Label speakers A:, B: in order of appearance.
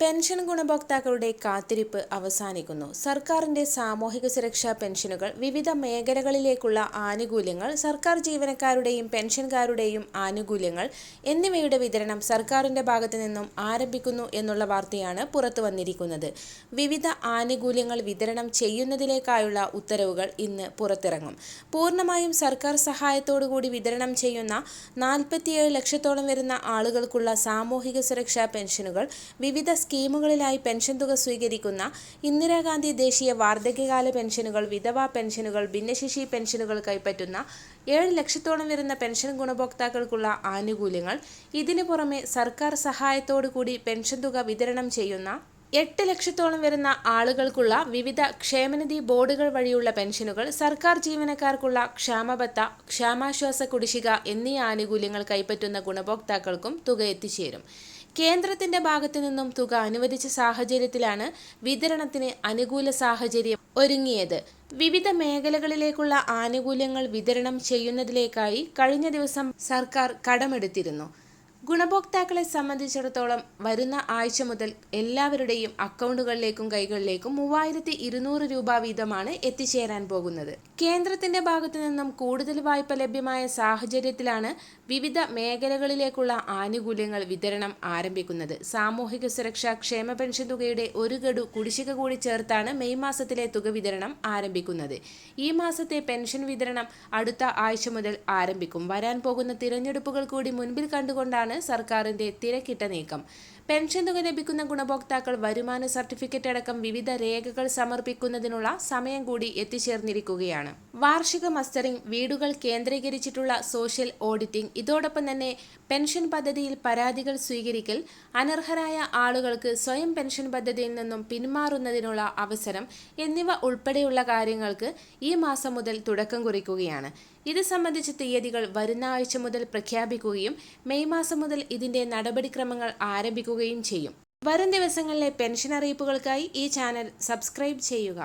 A: Pension ഗുണഭോക്താക്കളുടെ കാത്തിരിപ്പ് അവസാനിക്കുന്നു. സർക്കാരിന്റെ സാമൂഹിക സുരക്ഷാ പെൻഷനുകൾ വിവിധ മേഖലകളിലേക്കുള്ള ആനുകൂല്യങ്ങൾ സർക്കാർ ജീവനക്കാരുടെയും പെൻഷൻകാരുടെയും ആനുകൂല്യങ്ങൾ എന്നിവയുടെ വിതരണം സർക്കാരിന്റെ ഭാഗത്തു നിന്നും ആരംഭിക്കുന്നു എന്നുള്ള വാർത്തയാണ് പുറത്തു വന്നിരിക്കുന്നത്. വിവിധ ആനുകൂല്യങ്ങൾ വിതരണം ചെയ്യുന്നതിലേക്കായുള്ള ഉത്തരവുകൾ ഇന്ന് പുറത്തിറങ്ങും. പൂർണമായും സർക്കാർ സഹായത്തോടുകൂടി വിതരണം ചെയ്യുന്ന നാൽപ്പത്തിയേഴ് ലക്ഷത്തോളം വരുന്ന ആളുകൾക്കുള്ള സാമൂഹിക സുരക്ഷാ പെൻഷനുകൾ വിവിധ സ്കീമുകളിലായി പെൻഷൻ തുക സ്വീകരിക്കുന്ന ഇന്ദിരാഗാന്ധി ദേശീയ വാർദ്ധക്യകാല പെൻഷനുകൾ വിധവാ പെൻഷനുകൾ ഭിന്നശേഷി പെൻഷനുകൾ കൈപ്പറ്റുന്ന ഏഴ് ലക്ഷത്തോളം വരുന്ന പെൻഷൻ ഗുണഭോക്താക്കൾക്കുള്ള ആനുകൂല്യങ്ങൾ ഇതിനു പുറമെ സർക്കാർ സഹായത്തോടു കൂടി പെൻഷൻ തുക വിതരണം ചെയ്യുന്ന എട്ട് ലക്ഷത്തോളം വരുന്ന ആളുകൾക്കുള്ള വിവിധ ക്ഷേമനിധി ബോർഡുകൾ വഴിയുള്ള പെൻഷനുകൾ സർക്കാർ ജീവനക്കാർക്കുള്ള ക്ഷാമബത്ത ക്ഷാമാശ്വാസ കുടിശ്ശിക എന്നീ ആനുകൂല്യങ്ങൾ കൈപ്പറ്റുന്ന ഗുണഭോക്താക്കൾക്കും തുക എത്തിച്ചേരും. കേന്ദ്രത്തിന്റെ ഭാഗത്തു നിന്നും തുക അനുവദിച്ച സാഹചര്യത്തിലാണ് വിതരണത്തിന് അനുകൂല സാഹചര്യം ഒരുങ്ങിയത്. വിവിധ മേഖലകളിലേക്കുള്ള ആനുകൂല്യങ്ങൾ വിതരണം ചെയ്യുന്നതിലേക്കായി കഴിഞ്ഞ ദിവസം സർക്കാർ കടമെടുത്തിരുന്നു. ഗുണഭോക്താക്കളെ സംബന്ധിച്ചിടത്തോളം വരുന്ന ആഴ്ച മുതൽ എല്ലാവരുടെയും അക്കൗണ്ടുകളിലേക്കും കൈകളിലേക്കും മൂവായിരത്തി ഇരുന്നൂറ് രൂപ വീതമാണ് എത്തിച്ചേരാൻ പോകുന്നത്. കേന്ദ്രത്തിന്റെ ഭാഗത്തു നിന്നും കൂടുതൽ വായ്പ ലഭ്യമായ സാഹചര്യത്തിലാണ് വിവിധ മേഖലകളിലേക്കുള്ള ആനുകൂല്യങ്ങൾ വിതരണം ആരംഭിക്കുന്നത്. സാമൂഹിക സുരക്ഷാ ക്ഷേമ പെൻഷൻ തുകയുടെ ഒരു ഗഡു കുടിശ്ശിക കൂടി ചേർത്താണ് മെയ് മാസത്തിലെ തുക വിതരണം ആരംഭിക്കുന്നത്. ഈ മാസത്തെ പെൻഷൻ വിതരണം അടുത്ത ആഴ്ച മുതൽ ആരംഭിക്കും. വരാൻ പോകുന്ന തിരഞ്ഞെടുപ്പുകൾ കൂടി മുൻപിൽ കണ്ടുകൊണ്ടാണ് സർക്കാരിന്റെ തിരക്കിട്ട നീക്കം. പെൻഷൻ തുക ലഭിക്കുന്ന ഗുണഭോക്താക്കൾ വരുമാന സർട്ടിഫിക്കറ്റ് അടക്കം വിവിധ രേഖകൾ സമർപ്പിക്കുന്നതിനുള്ള സമയം കൂടി എത്തിച്ചേർന്നിരിക്കുകയാണ്. വാർഷിക മസ്റ്ററിംഗ് വീടുകൾ കേന്ദ്രീകരിച്ചിട്ടുള്ള സോഷ്യൽ ഓഡിറ്റിംഗ് ഇതോടൊപ്പം തന്നെ പെൻഷൻ പദ്ധതിയിൽ പരാതികൾ സ്വീകരിക്കൽ അനർഹരായ ആളുകൾക്ക് സ്വയം പെൻഷൻ പദ്ധതിയിൽ നിന്നും പിന്മാറുന്നതിനുള്ള അവസരം എന്നിവ ഉൾപ്പെടെയുള്ള കാര്യങ്ങൾക്ക് ഈ മാസം മുതൽ തുടക്കം കുറിക്കുകയാണ്. ഇത് സംബന്ധിച്ച തീയതികൾ വരുന്ന ആഴ്ച മുതൽ പ്രഖ്യാപിക്കുകയും മെയ് മാസം മുതൽ ഇതിന്റെ നടപടിക്രമങ്ങൾ ആരംഭിക്കുകയും ചെയ്യും. വരും ദിവസങ്ങളിലെ പെൻഷൻ അറിയിപ്പുകൾക്കായി ഈ ചാനൽ സബ്സ്ക്രൈബ് ചെയ്യുക.